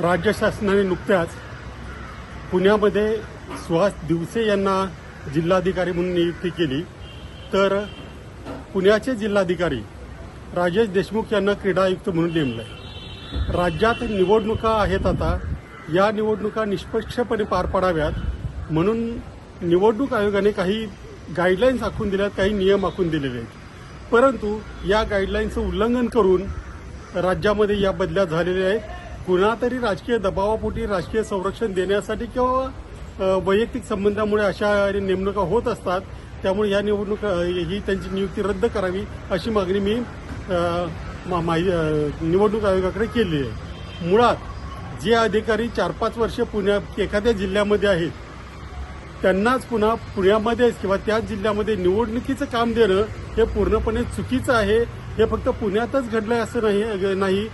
राज्य शासनाने नुकत्याच पुण्यामध्ये सुहास दिवसे यांना जिल्हाधिकारी म्हणून नियुक्ती केली. तर पुण्याचे जिल्हाधिकारी राजेश देशमुख यांना क्रीडा आयुक्त म्हणून आहे. राज्यात निवडणुका आहेत आता. या निवडणुका निष्पक्षपणे पार पाडाव्यात. म्हणून निवडणूक आयोगाने काही गाईडलाईन्स आखून दिल्यात काही नियम आखून दिलेले आहेत. परंतु या गाईडलाईन्सचं उल्लंघन करून राज्यामध्ये या बदल्या झालेल्या आहेत. कुणातरी राजकीय दबावापोटी राजकीय संरक्षण देण्यासाठी किंवा वैयक्तिक संबंधामुळे अशा नेमणुका होत असतात त्यामुळे या निवडणूक ही त्यांची नियुक्ती रद्द करावी अशी मागणी मी मा- निवडणूक आयोगाकडे केली आहे. मुळात जे अधिकारी चार पाच वर्ष पुण्या एखाद्या जिल्ह्यामध्ये आहेत त्यांनाच पुन्हा पुण्यामध्येच किंवा त्याच जिल्ह्यामध्ये निवडणुकीचं काम देणं हे पूर्णपणे चुकीचं आहे. हे फक्त पुण्यातच घडलंय असं नाही नाही.